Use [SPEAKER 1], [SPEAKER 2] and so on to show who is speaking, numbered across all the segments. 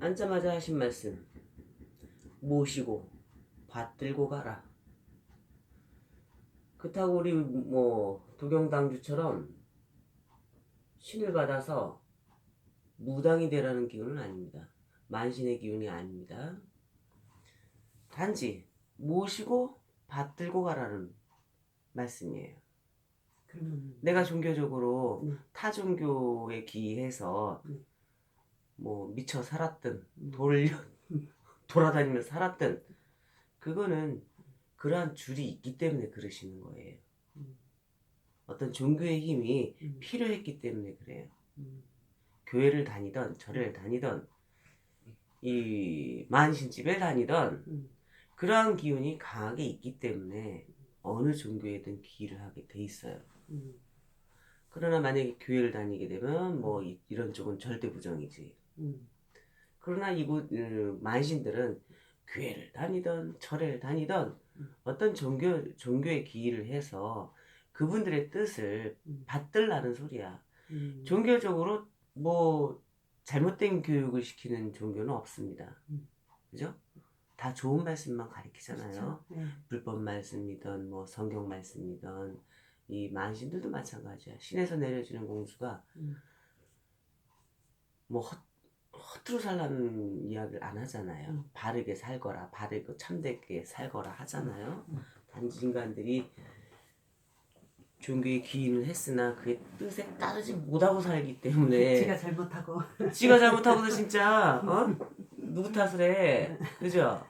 [SPEAKER 1] 앉자마자 하신 말씀 모시고 받들고 가라. 그렇다고 우리 뭐 도경당주처럼 신을 받아서 무당이 되라는 기운은 아닙니다. 만신의 기운이 아닙니다. 단지 모시고 받들고 가라는 말씀이에요.
[SPEAKER 2] 그러면
[SPEAKER 1] 내가 종교적으로
[SPEAKER 2] 음.
[SPEAKER 1] 타 종교에 기해서
[SPEAKER 2] 음.
[SPEAKER 1] 뭐 미쳐 살았든
[SPEAKER 2] 음.
[SPEAKER 1] 돌려 돌아다니며 살았든 그거는 그러한 줄이 있기 때문에 그러시는 거예요.
[SPEAKER 2] 음.
[SPEAKER 1] 어떤 종교의 힘이
[SPEAKER 2] 음.
[SPEAKER 1] 필요했기 때문에 그래요.
[SPEAKER 2] 음.
[SPEAKER 1] 교회를 다니던 절을 다니던 이 만신집에 다니던
[SPEAKER 2] 음.
[SPEAKER 1] 그러한 기운이 강하게 있기 때문에 어느 종교에든 기를 하게 돼 있어요.
[SPEAKER 2] 음.
[SPEAKER 1] 그러나 만약에 교회를 다니게 되면 뭐 이, 런 쪽은 절대 부정이지.
[SPEAKER 2] 음.
[SPEAKER 1] 그러나 이곳 음, 만신들은 교회를 다니던 절을 다니던
[SPEAKER 2] 음.
[SPEAKER 1] 어떤 종교 종교에 기일을 해서 그분들의 뜻을
[SPEAKER 2] 음.
[SPEAKER 1] 받들라는 소리야.
[SPEAKER 2] 음.
[SPEAKER 1] 종교적으로 뭐 잘못된 교육을 시키는 종교는 없습니다.
[SPEAKER 2] 음.
[SPEAKER 1] 그죠? 다 좋은 말씀만 가르치잖아요.
[SPEAKER 2] 그렇죠. 네.
[SPEAKER 1] 불법 말씀이든 뭐 성경 말씀이든 이 만신들도 마찬가지야. 신에서 내려지는 공수가
[SPEAKER 2] 음.
[SPEAKER 1] 뭐 헛, 허투루 살라는 이야기를 안 하잖아요.
[SPEAKER 2] 음.
[SPEAKER 1] 바르게 살거라, 바르고 참되게 살거라 하잖아요.
[SPEAKER 2] 음.
[SPEAKER 1] 단지 인간들이 종교에 기인을 했으나 그의 뜻에 따르지 못하고 살기 때문에
[SPEAKER 2] 지가 잘못하고
[SPEAKER 1] 지가 잘못하고도 진짜 어? 누구 탓을 해 그죠?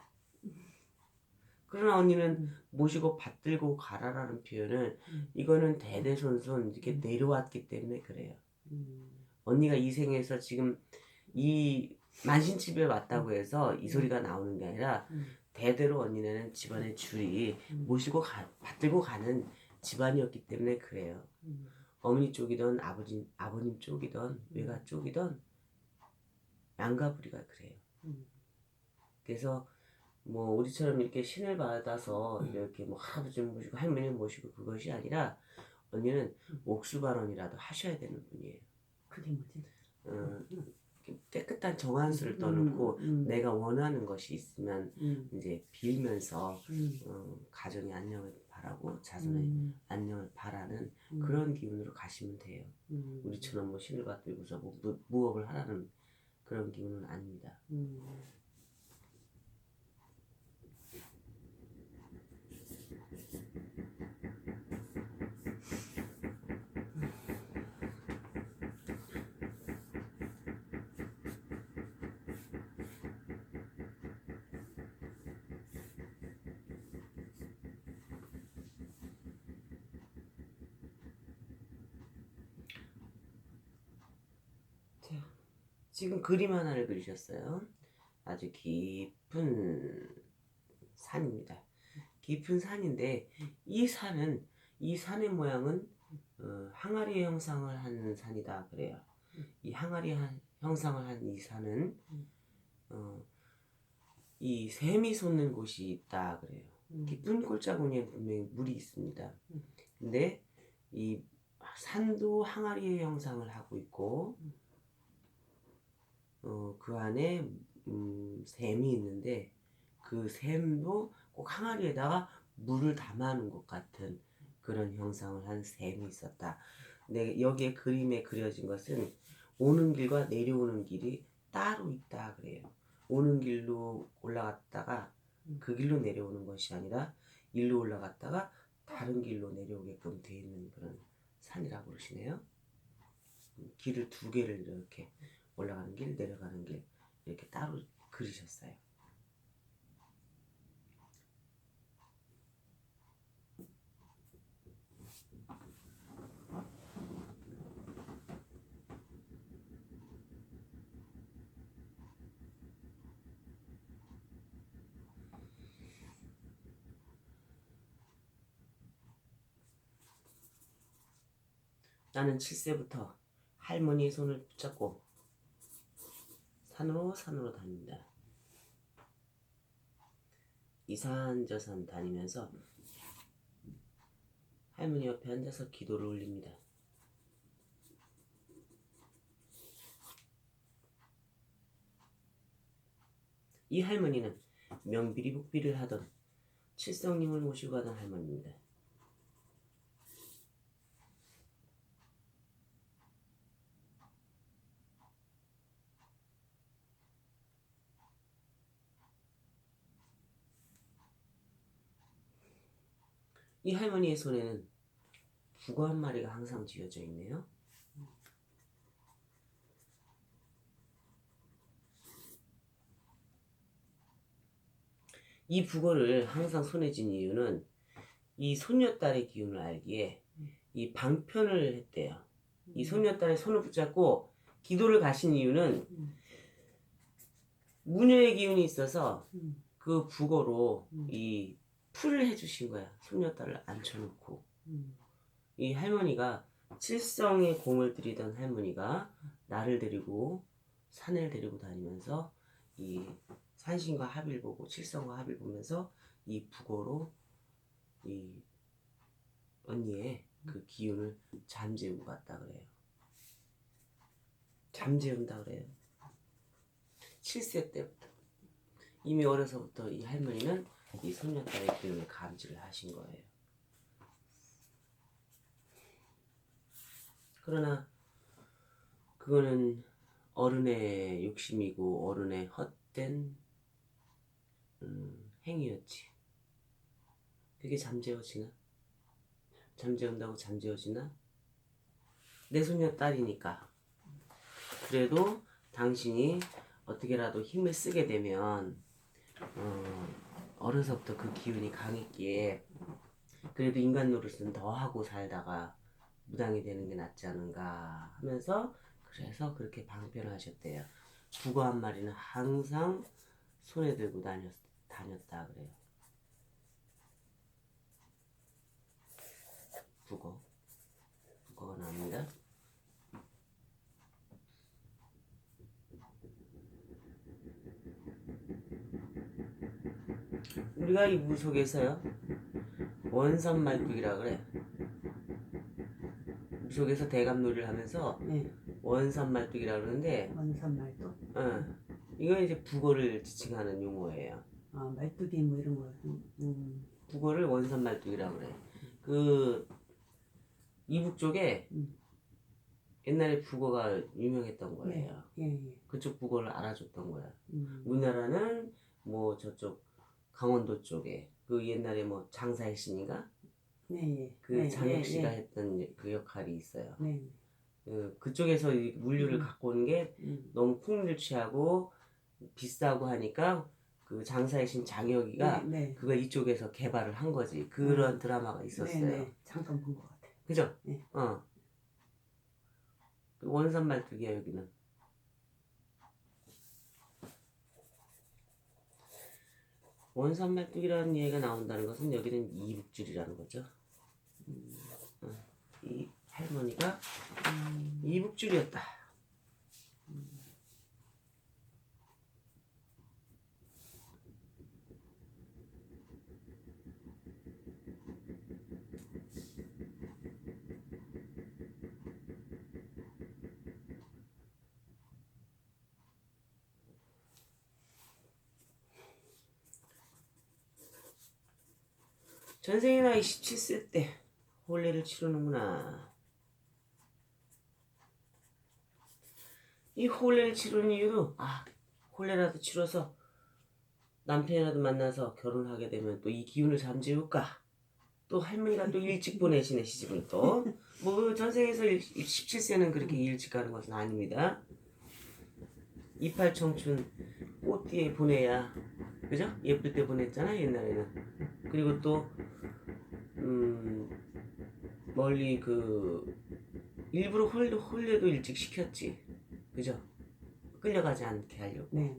[SPEAKER 1] 그러나 언니는
[SPEAKER 2] 음.
[SPEAKER 1] 모시고 받들고 가라라는 표현을
[SPEAKER 2] 음.
[SPEAKER 1] 이거는 대대손손 이렇게 내려왔기 때문에 그래요
[SPEAKER 2] 음.
[SPEAKER 1] 언니가 이 생에서 지금 이 만신집에 왔다고 해서 이 소리가 나오는 게 아니라
[SPEAKER 2] 음.
[SPEAKER 1] 대대로 언니는 집안의 줄이
[SPEAKER 2] 음.
[SPEAKER 1] 모시고 가, 받들고 가는 집안이었기 때문에 그래요
[SPEAKER 2] 음.
[SPEAKER 1] 어머니 쪽이든 아버지 아버님 쪽이든 외가 쪽이든 양가부리가 그래요.
[SPEAKER 2] 음.
[SPEAKER 1] 그래서 뭐 우리처럼 이렇게 신을 받아서 이렇게 뭐 할아버지 모시고 할머니 모시고 그것이 아니라 언니는 옥수 발언이라도 하셔야 되는 분이에요.
[SPEAKER 2] 그게 뭐지?
[SPEAKER 1] 어, 깨끗한 정한수를 떠놓고
[SPEAKER 2] 음. 음.
[SPEAKER 1] 내가 원하는 것이 있으면
[SPEAKER 2] 음.
[SPEAKER 1] 이제 빌면서
[SPEAKER 2] 음.
[SPEAKER 1] 어, 가정의 안녕을 바라고 자손의
[SPEAKER 2] 음.
[SPEAKER 1] 안녕을 바라는
[SPEAKER 2] 음.
[SPEAKER 1] 그런 기운으로 가시면 돼요.
[SPEAKER 2] 음.
[SPEAKER 1] 우리처럼 뭐 신을 받들고서 뭐 무- 무업을 하라는 그런 기운은 아닙니다.
[SPEAKER 2] 음.
[SPEAKER 1] 지금 그림 하나를 그리셨어요. 아주 깊은 산입니다. 깊은 산인데 이 산은 이 산의 모양은 어, 항아리 형상을 한 산이다 그래요. 이 항아리 한, 형상을 한 이 산은 어, 이 샘이 솟는 곳이 있다 그래요.
[SPEAKER 2] 음.
[SPEAKER 1] 깊은 골짜기에 분명히 물이 있습니다.
[SPEAKER 2] 음.
[SPEAKER 1] 근데 이 산도 항아리의 형상을 하고 있고
[SPEAKER 2] 음.
[SPEAKER 1] 어, 그 안에 음, 샘이 있는데 그 샘도 꼭 항아리에다가 물을 담아놓은 것 같은 그런 형상을 한 샘이 있었다. 근데 여기에 그림에 그려진 것은 오는 길과 내려오는 길이 따로 있다 그래요. 오는 길로 올라갔다가 그 길로 내려오는 것이 아니라 일로 올라갔다가 다른 길로 내려오게끔 되어 있는 그런 산이라고 그러시네요. 음, 길을 두 개를 이렇게 올라가는 길, 내려가는 길 이렇게 따로 그리셨어요. 나는 7세부터 할머니의 손을 붙잡고 산으로 산으로 다닙니다. 이산 저산 다니면서 할머니 옆에 앉아서 기도를 올립니다. 이 할머니는 명비리 복비를 하던 칠성님을 모시고 가던 할머니입니다. 이 할머니의 손에는 북어 한 마리가 항상 쥐어져 있네요. 이 북어를 항상 손에 쥔 이유는 이 손녀딸의 기운을 알기에 이 방편을 했대요. 이 손녀딸의 손을 붙잡고 기도를 가신 이유는
[SPEAKER 2] 음.
[SPEAKER 1] 무녀의 기운이 있어서
[SPEAKER 2] 음.
[SPEAKER 1] 그 북어로
[SPEAKER 2] 음.
[SPEAKER 1] 이 풀을 해주신 거야. 손녀딸을 앉혀놓고.
[SPEAKER 2] 음.
[SPEAKER 1] 이 할머니가 칠성에 공을 들이던 할머니가 나를 데리고 산을 데리고 다니면서 이 산신과 합일 보고 칠성과 합일 보면서 이 북어로 이 언니의 그 기운을 잠재우고 갔다 그래요. 잠재운다 그래요. 7세 때부터 이미 어려서부터 이 할머니는 이 손녀딸의 기운을 감지를 하신 거예요. 그러나 그거는 어른의 욕심이고 어른의 헛된 음, 행위였지. 그게 잠재워지나? 잠재운다고 잠재워지나? 내 손녀 딸이니까. 그래도 당신이 어떻게라도 힘을 쓰게 되면 어, 어려서부터 그 기운이 강했기에 그래도 인간 노릇은 더 하고 살다가 무당이 되는 게 낫지 않은가 하면서 그래서 그렇게 방편하셨대요. 북어 한 마리는 항상 손에 들고 다녔, 다녔다 그래요. 북어. 북어가 나옵니다. 우리가 이물 속에서요 원선 말뚝이라 그래. 물 속에서 대감놀이를 하면서
[SPEAKER 2] 네.
[SPEAKER 1] 원선 말뚝이라 그러는데,
[SPEAKER 2] 원산 말뚝.
[SPEAKER 1] 어, 이건 이제 북어를 지칭하는 용어예요.
[SPEAKER 2] 아 말뚝이 뭐 이런 거. 음. 음.
[SPEAKER 1] 북어를 원선 말뚝이라 그래. 그 이북 쪽에
[SPEAKER 2] 음.
[SPEAKER 1] 옛날에 북어가 유명했던 거예요.
[SPEAKER 2] 예. 예.
[SPEAKER 1] 그쪽 북어를 알아줬던 거야.
[SPEAKER 2] 음.
[SPEAKER 1] 우리나라는 뭐 저쪽 강원도 쪽에 그 옛날에 뭐 장사의 신인가
[SPEAKER 2] 네. 예.
[SPEAKER 1] 그
[SPEAKER 2] 네,
[SPEAKER 1] 장혁
[SPEAKER 2] 예,
[SPEAKER 1] 씨가
[SPEAKER 2] 예.
[SPEAKER 1] 했던 그 역할이 있어요.
[SPEAKER 2] 네.
[SPEAKER 1] 그 그쪽에서 이 물류를
[SPEAKER 2] 음.
[SPEAKER 1] 갖고 오는 게
[SPEAKER 2] 음.
[SPEAKER 1] 너무 풍미를 취하고 비싸고 하니까 그 장사의 신 장혁이가
[SPEAKER 2] 네. 네.
[SPEAKER 1] 그거 이쪽에서 개발을 한 거지. 그런 드라마가 있었어요.
[SPEAKER 2] 네, 네. 잠깐 본 것 같아.
[SPEAKER 1] 그죠?
[SPEAKER 2] 네.
[SPEAKER 1] 어. 그 원산 말뚝이야 여기는. 원산 말뚝이라는 얘기가 나온다는 것은 여기는 이북줄이라는 거죠. 음, 어. 이 할머니가
[SPEAKER 2] 음.
[SPEAKER 1] 이북줄이었다. 전생의 나이 17세 때 혼례를 치르는구나. 이 혼례를 치르는 이유도 아 혼례라도 치러서 남편이라도 만나서 결혼하게 되면 또 이 기운을 잠재울까? 또 할머니가 또 일찍 보내시네 시집을 또 뭐 전생에서 17세는 그렇게 일찍 가는 것은 아닙니다. 이팔 청춘 꽃띠에 보내야 그죠 예쁠 때 보냈잖아 옛날에는 그리고 또 음, 멀리 그 일부러 홀, 홀례도 일찍 시켰지 그죠? 끌려가지 않게 하려고
[SPEAKER 2] 네. 네.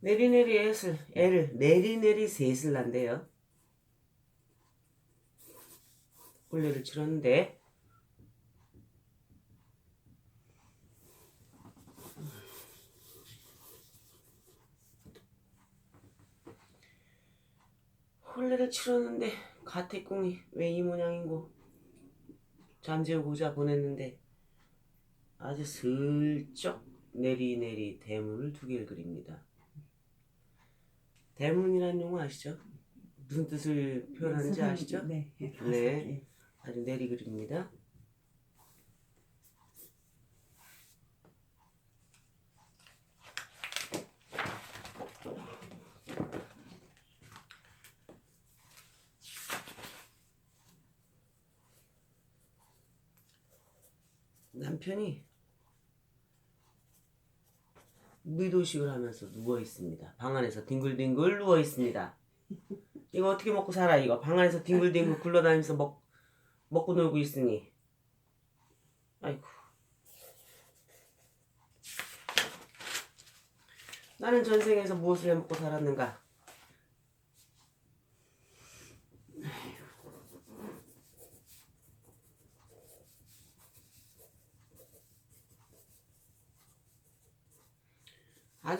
[SPEAKER 1] 내리내리 애를, 애를 내리내리 셋을 난대요 홀례를 치렀는데 홀례를 치렀는데 가택궁이 왜 이 모양인고 잠재우고 자 보냈는데 아주 슬쩍 내리내리 대문을 두 개를 그립니다. 대문이라는 용어 아시죠? 무슨 뜻을 표현하는지
[SPEAKER 2] 선생님,
[SPEAKER 1] 아시죠?
[SPEAKER 2] 네. 예, 가서,
[SPEAKER 1] 네.
[SPEAKER 2] 예.
[SPEAKER 1] 아주 내리 그립니다. 남편이 무도식을 하면서 누워 있습니다. 방 안에서 뒹굴뒹굴 누워 있습니다. 이거 어떻게 먹고 살아 이거 방 안에서 뒹굴뒹굴 굴러다니면서 먹 먹고 놀고 있으니 아이고 나는 전생에서 무엇을 해먹고 살았는가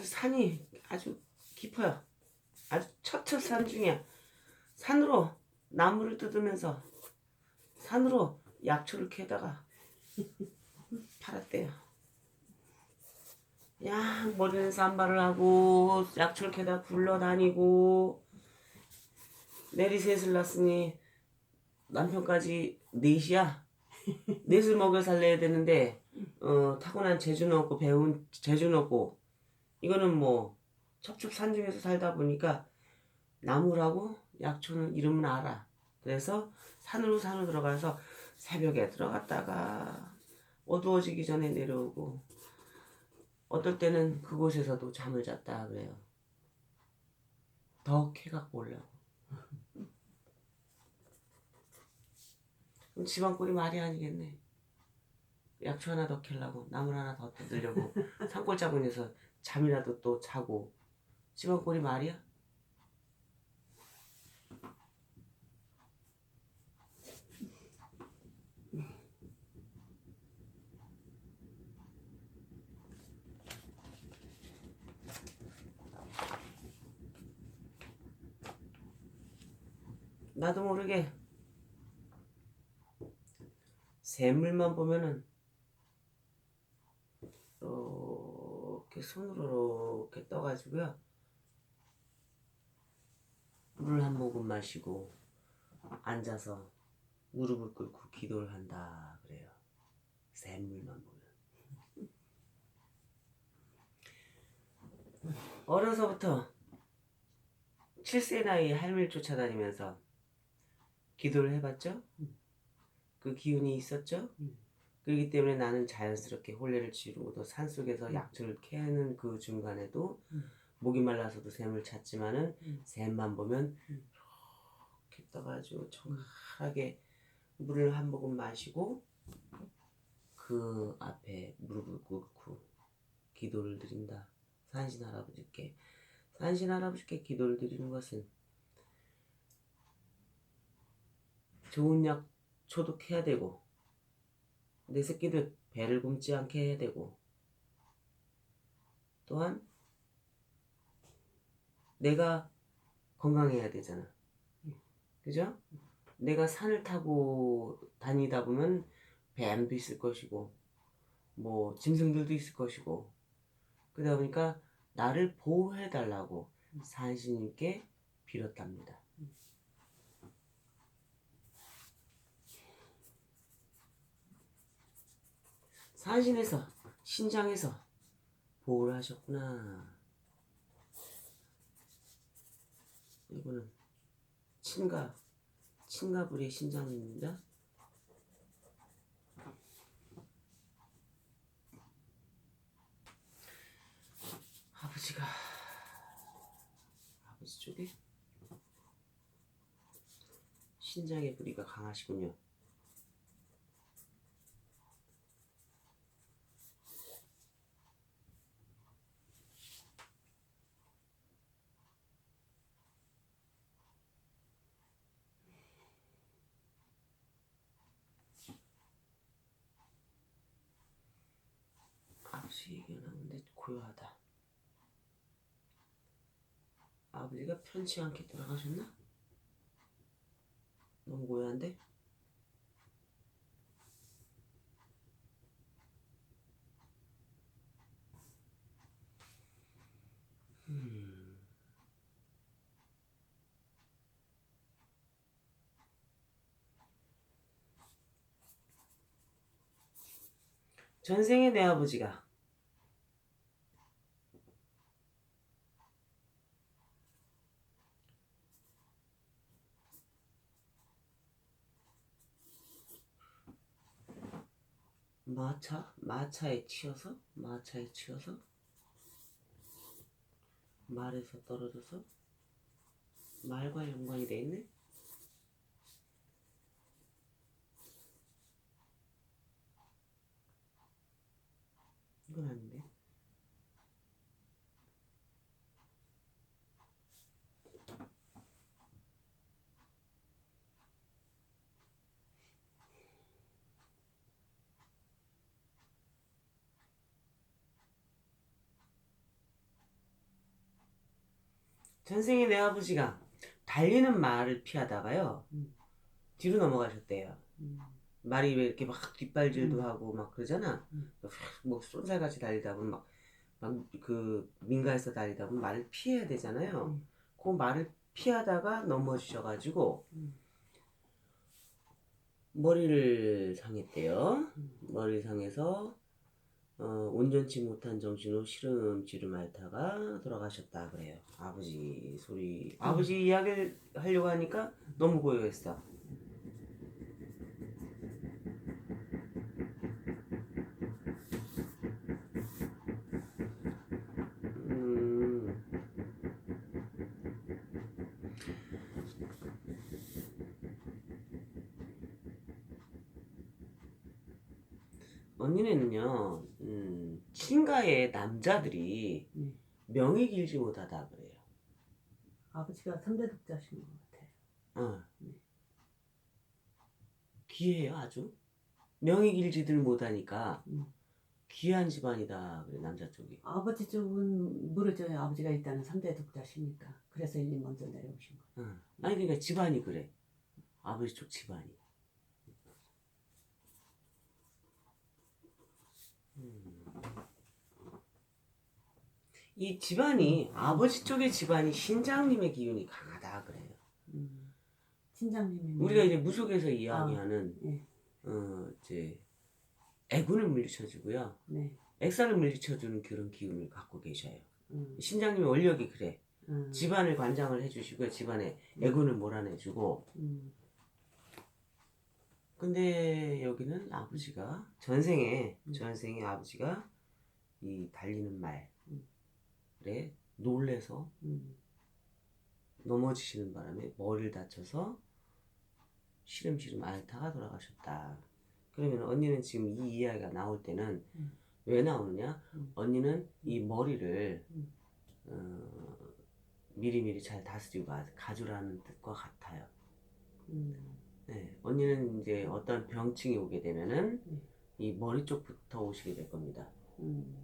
[SPEAKER 1] 산이 아주 깊어요 아주 첩첩 산 중이야 산으로 나무를 뜯으면서 산으로 약초를 캐다가 팔았대요. 야 머리는 산발을 하고 약초를 캐다 굴러다니고 내리셋을 낳았으니 남편까지 넷이야. 넷을 먹여 살려야 되는데 어, 타고난 재주는 없고 배운 재주는 없고 이거는 뭐 첩첩 산 중에서 살다 보니까 나무라고 약초는 이름은 알아. 그래서 산으로 산으로 들어가서 새벽에 들어갔다가 어두워지기 전에 내려오고 어떨 때는 그곳에서도 잠을 잤다 그래요. 더 캐갖고 오려고. 그럼 꼴이 말이 아니겠네. 약초 하나 더 캐려고 나물 하나 더 뜯으려고 산골짜기에서 잠이라도 또 자고 꼴이 말이야? 나도 모르게 샘물만 보면은 이렇게 손으로 이렇게 떠가지고요 물 한 모금 마시고 앉아서 무릎을 꿇고 기도를 한다 그래요 샘물만 보면 어려서부터 7세 나이에 할미를 쫓아다니면서 기도를 해봤죠? 그 기운이 있었죠?
[SPEAKER 2] 음.
[SPEAKER 1] 그렇기 때문에 나는 자연스럽게 혼례를 치르고 또 산속에서 약초를 캐는 그 중간에도
[SPEAKER 2] 음.
[SPEAKER 1] 목이 말라서도 샘을 찾지만은
[SPEAKER 2] 음.
[SPEAKER 1] 샘만 보면
[SPEAKER 2] 음.
[SPEAKER 1] 이렇게 떠가지고 정갈하게 물을 한 모금 마시고 그 앞에 무릎을 꿇고 기도를 드린다. 산신 할아버지께 산신 할아버지께 기도를 드리는 것은 좋은 약 초독해야 되고 내 새끼들 배를 굶지 않게 해야 되고 또한 내가 건강해야 되잖아. 그죠? 내가 산을 타고 다니다 보면 뱀도 있을 것이고 뭐 짐승들도 있을 것이고 그러다 보니까 나를 보호해 달라고 산신님께 빌었답니다. 산신에서 신장에서 보호를 하셨구나. 이거는 친가 친가불의 신장입니다. 아버지가 아버지 쪽에 신장의 부리가 강하시군요. 우리가 편치 않게 들어가셨나? 너무 고요한데? 음. 전생에 내 아버지가 마차 마차에 치여서 마차에 치여서 말에서 떨어져서 말과 연관이 돼 있네. 이건 아닌데. 전생에 내 아버지가 달리는 말을 피하다가요
[SPEAKER 2] 음.
[SPEAKER 1] 뒤로 넘어가셨대요.
[SPEAKER 2] 음.
[SPEAKER 1] 말이 왜 이렇게 막 뒷발질도
[SPEAKER 2] 음.
[SPEAKER 1] 하고 막 그러잖아.
[SPEAKER 2] 음.
[SPEAKER 1] 뭐 쏜살같이 달리다 보면 막 막그 민가에서 달리다 보면 말을 피해야 되잖아요.
[SPEAKER 2] 음.
[SPEAKER 1] 그 말을 피하다가 넘어지셔가지고
[SPEAKER 2] 음.
[SPEAKER 1] 머리를 상했대요.
[SPEAKER 2] 음.
[SPEAKER 1] 머리를 상해서 어, 온전치 못한 정신으로 시름시름 앓다가 돌아가셨다 그래요. 아버지 소리, 아버지 이야기를 하려고 하니까 너무 고요했어. 음, 언니는요, 음, 친가의 남자들이
[SPEAKER 2] 네.
[SPEAKER 1] 명이 길지 못하다 그래요.
[SPEAKER 2] 아버지가 3대 독자신 것 같아요.
[SPEAKER 1] 어.
[SPEAKER 2] 네.
[SPEAKER 1] 귀해요 아주. 명이 길지들 못하니까
[SPEAKER 2] 음.
[SPEAKER 1] 귀한 집안이다 그래 남자 쪽이.
[SPEAKER 2] 아버지 쪽은 모르죠. 아버지가 일단은 3대 독자시니까. 그래서 일리 먼저 내려오신 거예요.
[SPEAKER 1] 어. 아니 그러니까 집안이 그래. 아버지 쪽 집안이. 음. 이 집안이 아버지 쪽의 집안이 신장님의 기운이 강하다 그래요.
[SPEAKER 2] 음. 친장님이
[SPEAKER 1] 우리가 이제 무속에서 이야기하는
[SPEAKER 2] 예.
[SPEAKER 1] 어 이제 애군을 물리쳐주고요.
[SPEAKER 2] 네.
[SPEAKER 1] 액사를 물리쳐주는 그런 기운을 갖고 계셔요.
[SPEAKER 2] 음.
[SPEAKER 1] 신장님의 원력이 그래.
[SPEAKER 2] 음.
[SPEAKER 1] 집안을 관장을 해주시고요. 집안에 애군을 몰아내주고.
[SPEAKER 2] 음.
[SPEAKER 1] 근데 여기는 아버지가 전생에
[SPEAKER 2] 음.
[SPEAKER 1] 전생에 아버지가 이 달리는 말 에
[SPEAKER 2] 음.
[SPEAKER 1] 놀래서
[SPEAKER 2] 음.
[SPEAKER 1] 넘어지시는 바람에 머리를 다쳐서 시름시름 앓다가 돌아가셨다. 그러면 언니는 지금 이 이야기가 나올 때는
[SPEAKER 2] 음.
[SPEAKER 1] 왜 나오느냐?
[SPEAKER 2] 음.
[SPEAKER 1] 언니는 이 머리를
[SPEAKER 2] 음.
[SPEAKER 1] 어, 미리미리 잘 다스리고 가- 가주라는 뜻과 같아요.
[SPEAKER 2] 음.
[SPEAKER 1] 네, 언니는 이제 어떤 병증이 오게 되면은
[SPEAKER 2] 네.
[SPEAKER 1] 이 머리 쪽부터 오시게 될 겁니다.
[SPEAKER 2] 음.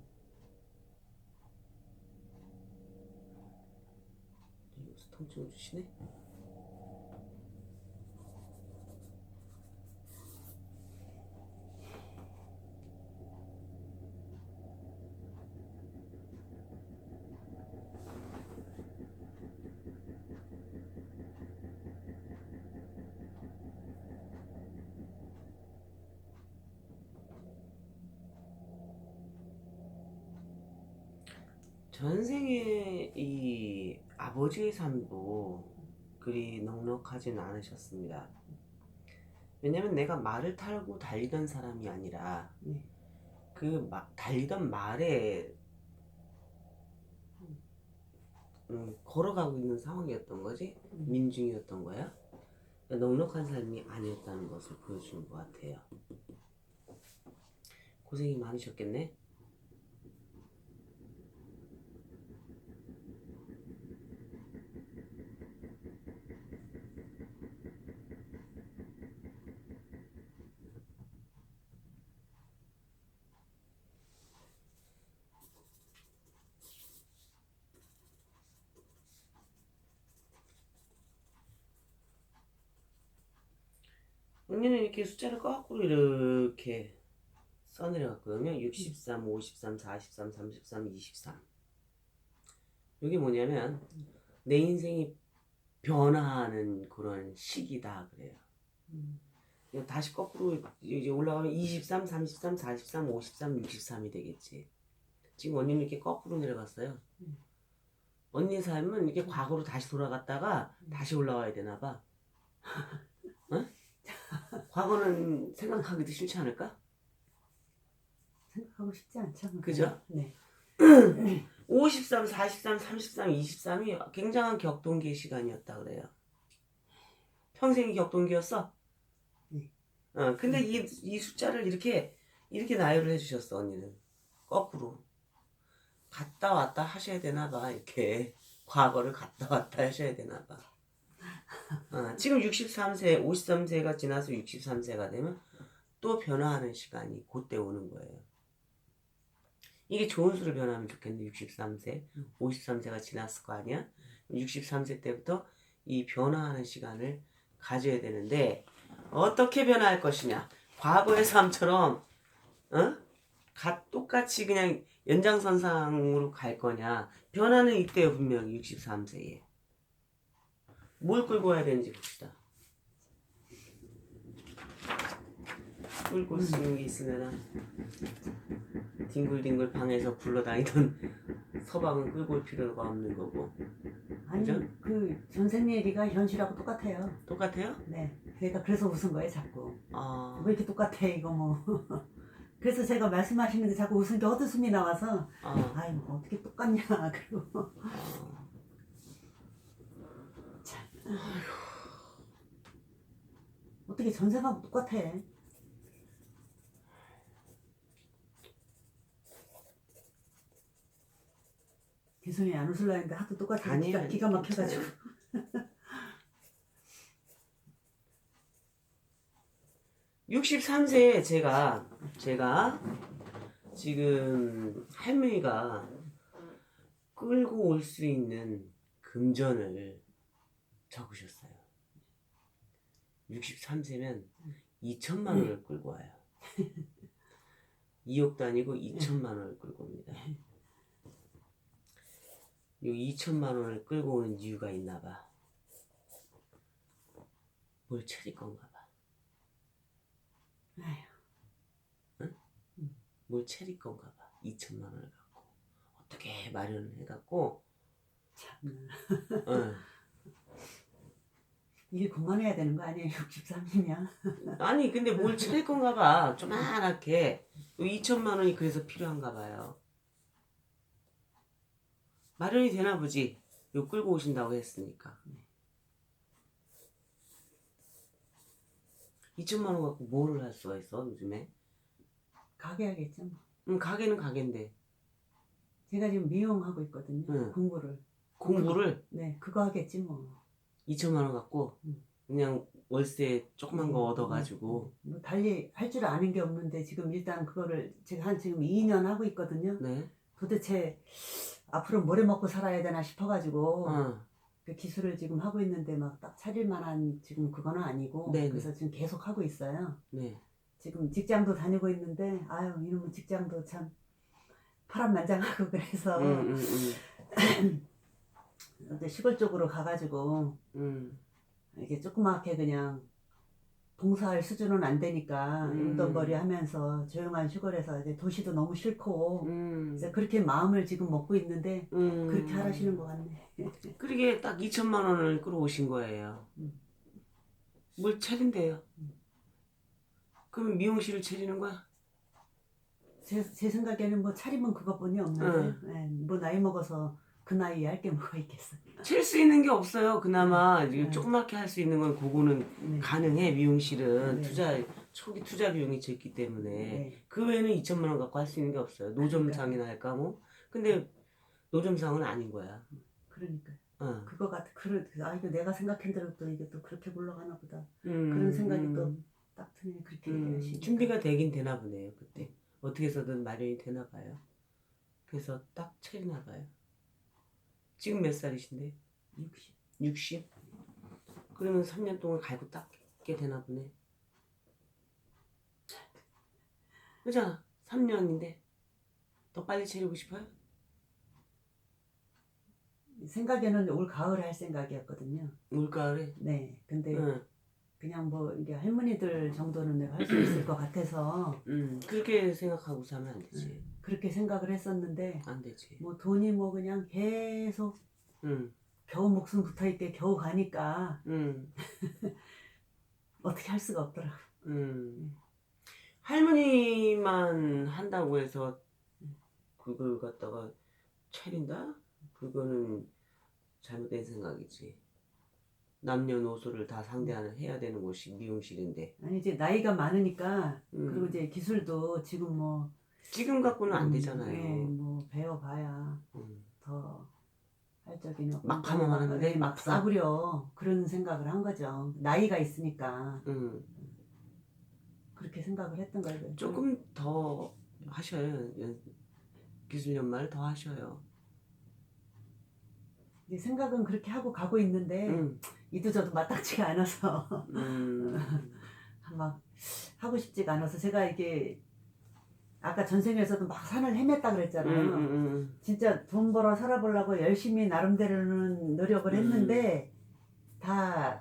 [SPEAKER 1] 여기서 통증을 주시네. 전생에 이 아버지의 삶도 그리 넉넉하진 않으셨습니다. 왜냐면 내가 말을 타고 달리던 사람이 아니라
[SPEAKER 2] 네.
[SPEAKER 1] 그 마- 달리던 말에 음, 걸어가고 있는 상황이었던 거지
[SPEAKER 2] 음.
[SPEAKER 1] 민중이었던 거야. 넉넉한 삶이 아니었다는 것을 보여주는 것 같아요. 고생이 많으셨겠네. 언니는 이렇게 숫자를 거꾸로 이렇게 써내려갔거든요. 63, 53, 43, 33, 23. 이게 뭐냐면 내 인생이 변화하는 그런 시기다 그래요.
[SPEAKER 2] 음.
[SPEAKER 1] 다시 거꾸로 이제 올라가면 23, 33, 43, 53, 63이 되겠지. 지금 언니는 이렇게 거꾸로 내려갔어요.
[SPEAKER 2] 음.
[SPEAKER 1] 언니 삶은 이렇게 과거로 다시 돌아갔다가
[SPEAKER 2] 음.
[SPEAKER 1] 다시 올라와야 되나 봐. 응? 과거는 생각하기도 싫지 않을까?
[SPEAKER 2] 생각하고 싶지 않죠. 뭐.
[SPEAKER 1] 그죠?
[SPEAKER 2] 네.
[SPEAKER 1] 53, 43, 33, 23이 굉장한 격동기의 시간이었다 그래요. 평생이 격동기였어?
[SPEAKER 2] 네.
[SPEAKER 1] 어, 근데 이, 이 숫자를 이렇게, 이렇게 나열을 해주셨어, 언니는. 거꾸로. 갔다 왔다 하셔야 되나 봐, 이렇게. 과거를 갔다 왔다 하셔야 되나 봐. 어, 지금 63세, 53세가 지나서 63세가 되면 또 변화하는 시간이 그때 오는 거예요. 이게 좋은 수로 변하면 좋겠는데 63세,
[SPEAKER 2] 음.
[SPEAKER 1] 53세가 지났을 거 아니야? 63세 때부터 이 변화하는 시간을 가져야 되는데 어떻게 변화할 것이냐? 과거의 삶처럼 어? 가, 똑같이 그냥 연장선상으로 갈 거냐? 변화는 있대요 분명히 63세에. 뭘 끌고 와야 되는지 봅시다. 끌고 수 있는 게 있으면 뒹굴뒹굴 방에서 굴러다니던 서방은 끌고 올 필요가 없는 거고
[SPEAKER 2] 아니
[SPEAKER 1] 그죠?
[SPEAKER 2] 그 전생 얘기가 현실하고 똑같아요.
[SPEAKER 1] 똑같아요?
[SPEAKER 2] 네. 그러니까 그래서 웃은 거예요 자꾸.
[SPEAKER 1] 아,
[SPEAKER 2] 왜 이렇게 똑같아 이거 뭐. 그래서 제가 말씀하시는 게 자꾸 웃으니까 헛웃음이 나와서
[SPEAKER 1] 아,
[SPEAKER 2] 아이 뭐 어떻게 똑같냐 그리고
[SPEAKER 1] 아.
[SPEAKER 2] 어떻게 전생하고 똑같아. 개성이 안 웃으려 했는데 하도 똑같아
[SPEAKER 1] 아니에요,
[SPEAKER 2] 기가, 기가 막혀가지고
[SPEAKER 1] 괜찮아요. 63세에 제가 제가 지금 할머니가 끌고 올 수 있는 금전을 적으셨어요. 63세면 2천만 원을 끌고 와요. 2억도 아니고 2천만 원을 끌고 옵니다. 이 2천만 원을 끌고 오는 이유가 있나 봐. 뭘 차릴 건가 봐.
[SPEAKER 2] 아휴,
[SPEAKER 1] 뭘 차릴 건가 봐. 2천만 원을 갖고. 어떻게 마련을 해갖고,
[SPEAKER 2] 참.
[SPEAKER 1] 어.
[SPEAKER 2] 일 그만해야 되는 거 아니에요 63이면
[SPEAKER 1] 아니, 근데 뭘 차릴 건가 봐. 조만하게. 2천만 원이 그래서 필요한가 봐요. 마련이 되나 보지. 요 끌고 오신다고 했으니까. 2천만 원 갖고 뭐를 할 수가 있어, 요즘에?
[SPEAKER 2] 가게 하겠죠 뭐.
[SPEAKER 1] 음, 가게는 가게인데.
[SPEAKER 2] 제가 지금 미용하고 있거든요
[SPEAKER 1] 응.
[SPEAKER 2] 공부를
[SPEAKER 1] 공부를
[SPEAKER 2] 네 그거 하겠지 뭐
[SPEAKER 1] 2천만 원 갖고
[SPEAKER 2] 음.
[SPEAKER 1] 그냥 월세 조그만 거
[SPEAKER 2] 음,
[SPEAKER 1] 얻어가지고
[SPEAKER 2] 뭐 달리 할 줄 아는 게 없는데 지금 일단 그거를 제가 한 지금 2년 하고 있거든요
[SPEAKER 1] 네.
[SPEAKER 2] 도대체 앞으로 뭐래 먹고 살아야 되나 싶어가지고
[SPEAKER 1] 어.
[SPEAKER 2] 그 기술을 지금 하고 있는데 막 딱 차릴 만한 지금 그거는 아니고
[SPEAKER 1] 네네.
[SPEAKER 2] 그래서 지금 계속 하고 있어요.
[SPEAKER 1] 네.
[SPEAKER 2] 지금 직장도 다니고 있는데 아유 이놈의 직장도 참 파란만장하고 그래서
[SPEAKER 1] 음, 음, 음.
[SPEAKER 2] 근데 시골 쪽으로 가가지고
[SPEAKER 1] 음.
[SPEAKER 2] 이게 조그맣게 그냥 봉사할 수준은 안 되니까
[SPEAKER 1] 음.
[SPEAKER 2] 용돈벌이 하면서 조용한 시골에서 이제 도시도 너무 싫고
[SPEAKER 1] 음.
[SPEAKER 2] 그래서 그렇게 마음을 지금 먹고 있는데
[SPEAKER 1] 음.
[SPEAKER 2] 그렇게 하라시는 것 같네.
[SPEAKER 1] 그러게 딱 2천만 원을 끌어오신 거예요.
[SPEAKER 2] 음.
[SPEAKER 1] 뭘 차린대요?
[SPEAKER 2] 음.
[SPEAKER 1] 그럼 미용실을 차리는 거야?
[SPEAKER 2] 제, 제 생각에는 뭐 차림은 그것뿐이 없는데 예, 뭐 나이 먹어서 그 나이에 할 게 뭐가 있겠어요.
[SPEAKER 1] 찰수 있는 게 없어요. 그나마
[SPEAKER 2] 네.
[SPEAKER 1] 조그맣게 할 수 있는 건 그거는
[SPEAKER 2] 네.
[SPEAKER 1] 가능해 미용실은
[SPEAKER 2] 네.
[SPEAKER 1] 투자 초기 투자 비용이 적기 때문에
[SPEAKER 2] 네.
[SPEAKER 1] 그 외에는 2천만 원 갖고 할 수 있는 게 없어요. 노점상이나 할까 뭐. 근데 노점상은 아닌 거야.
[SPEAKER 2] 그러니까
[SPEAKER 1] 어.
[SPEAKER 2] 그거 같아. 그래 아 이거 내가 생각한 대로 또 이게 또 그렇게 굴러가나 보다.
[SPEAKER 1] 음,
[SPEAKER 2] 그런 생각이
[SPEAKER 1] 음,
[SPEAKER 2] 또딱 드네 그렇게
[SPEAKER 1] 음. 준비가 되긴 되나 보네요. 그때 어떻게 해서든 마련이 되나 봐요. 그래서 딱 차리나 봐요. 지금 몇 살이신데?
[SPEAKER 2] 60.
[SPEAKER 1] 60? 그러면 3년 동안 갈고 닦게 되나 보네. 그잖아. 3년인데 더 빨리 차리고 싶어요?
[SPEAKER 2] 생각에는 올 가을에 할 생각이었거든요.
[SPEAKER 1] 올가을에?
[SPEAKER 2] 네. 근데
[SPEAKER 1] 응.
[SPEAKER 2] 그냥 뭐 이게 할머니들 정도는 내가 할 수 있을 것 같아서
[SPEAKER 1] 음, 그렇게 생각하고 살면 안 되지.
[SPEAKER 2] 그렇게 생각을 했었는데
[SPEAKER 1] 안 되지.
[SPEAKER 2] 뭐 돈이 뭐 그냥 계속
[SPEAKER 1] 음,
[SPEAKER 2] 겨우 목숨 붙어 있게 겨우 가니까
[SPEAKER 1] 음,
[SPEAKER 2] 어떻게 할 수가 없더라.
[SPEAKER 1] 음. 할머니만 한다고 해서 그걸 갖다가 차린다? 그거는 잘못된 생각이지. 남녀노소를 다 상대하는 해야 되는 곳이 미용실인데.
[SPEAKER 2] 아니 이제 나이가 많으니까
[SPEAKER 1] 음.
[SPEAKER 2] 그리고 이제 기술도 지금 뭐
[SPEAKER 1] 지금 갖고는 안
[SPEAKER 2] 음,
[SPEAKER 1] 되잖아요.
[SPEAKER 2] 예, 뭐 배워봐야
[SPEAKER 1] 음.
[SPEAKER 2] 더 할적이 없고
[SPEAKER 1] 막 하면 하는데
[SPEAKER 2] 예,
[SPEAKER 1] 막막
[SPEAKER 2] 싸구려 그런 생각을 한 거죠. 나이가 있으니까
[SPEAKER 1] 음.
[SPEAKER 2] 그렇게 생각을 했던 거예요.
[SPEAKER 1] 조금 더 하셔요. 연- 기술 연말 더 하셔요.
[SPEAKER 2] 이제 생각은 그렇게 하고 가고 있는데
[SPEAKER 1] 음.
[SPEAKER 2] 이도 저도 마땅치가 않아서
[SPEAKER 1] 음.
[SPEAKER 2] 막 하고 싶지가 않아서 제가 이게 아까 전생에서도 막 산을 헤맸다
[SPEAKER 1] 음,
[SPEAKER 2] 그랬잖아요.
[SPEAKER 1] 음, 음.
[SPEAKER 2] 진짜 돈 벌어 살아보려고 열심히 나름대로는 노력을
[SPEAKER 1] 음.
[SPEAKER 2] 했는데 다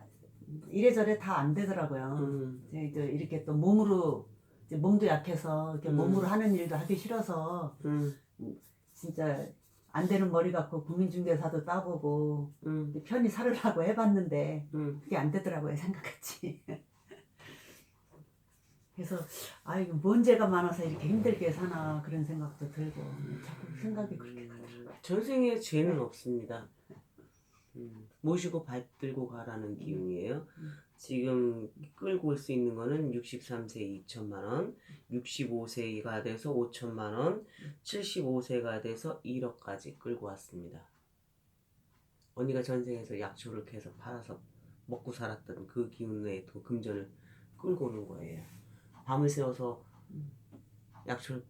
[SPEAKER 2] 이래저래 다 안 되더라고요.
[SPEAKER 1] 음.
[SPEAKER 2] 이제 이렇게 또 몸으로 몸도 약해서 이렇게
[SPEAKER 1] 음.
[SPEAKER 2] 몸으로 하는 일도 하기 싫어서
[SPEAKER 1] 음.
[SPEAKER 2] 진짜 안 되는 머리 갖고 국민중개사도 따보고
[SPEAKER 1] 음.
[SPEAKER 2] 편히 살으려고 해봤는데
[SPEAKER 1] 음.
[SPEAKER 2] 그게 안 되더라고요 생각같이. 그래서 아 이거 뭔 죄가 많아서 이렇게 힘들게 사나 그런 생각도 들고 자꾸 생각이 그렇게 가더라고요.
[SPEAKER 1] 전생에 죄는 없습니다. 음, 모시고 받들고 가라는 기운이에요.
[SPEAKER 2] 음.
[SPEAKER 1] 지금 끌고 올 수 있는 거는 63세 2천만 원, 65세가 돼서 5천만 원, 75세가 돼서 1억까지 끌고 왔습니다. 언니가 전생에서 약초를 계속 팔아서 먹고 살았던 그 기운에 또 금전을 끌고 오는 거예요. 밤을 새워서 약초를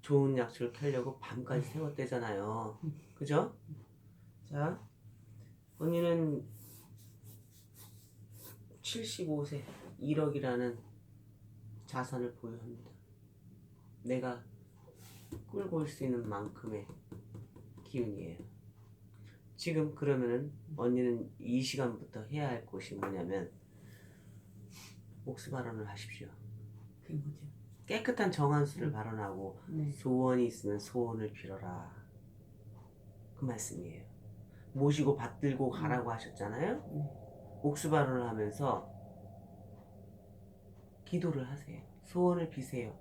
[SPEAKER 1] 좋은 약초를 캐려고 밤까지 세웠대잖아요. 그죠? 자, 언니는 75세 1억이라는 자산을 보유합니다. 내가 끌고 올 수 있는 만큼의 기운이에요. 지금 그러면은 언니는 이 시간부터 해야 할 것이 뭐냐면 옥수 발언을 하십시오.
[SPEAKER 2] 그게 뭐죠?
[SPEAKER 1] 깨끗한 정한수를 발언하고
[SPEAKER 2] 네.
[SPEAKER 1] 소원이 있으면 소원을 빌어라. 그 말씀이에요. 모시고 받들고 가라고 하셨잖아요.
[SPEAKER 2] 네.
[SPEAKER 1] 옥수 발언을 하면서 기도를 하세요. 소원을 비세요.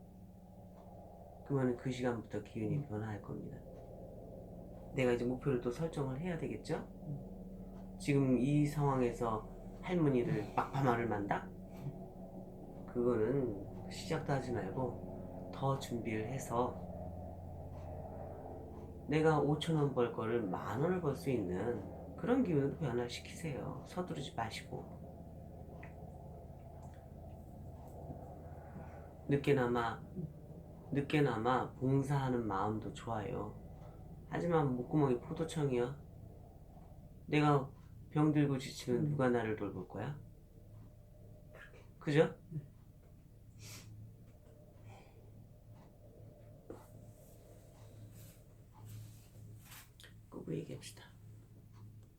[SPEAKER 1] 그러면 그 시간부터 기운이 변화할 겁니다. 내가 이제 목표를 또 설정을 해야 되겠죠? 지금 이 상황에서 할머니를 막파마를 만다? 그거는 시작도 하지 말고 더 준비를 해서 내가 5천 원 벌 거를 만 원을 벌 수 있는 그런 기운으로 변화시키세요. 서두르지 마시고. 늦게나마 늦게나마 봉사하는 마음도 좋아요. 하지만 목구멍이 포도청이야. 내가 병 들고 지치면
[SPEAKER 2] 음.
[SPEAKER 1] 누가 나를 돌볼 거야? 그죠?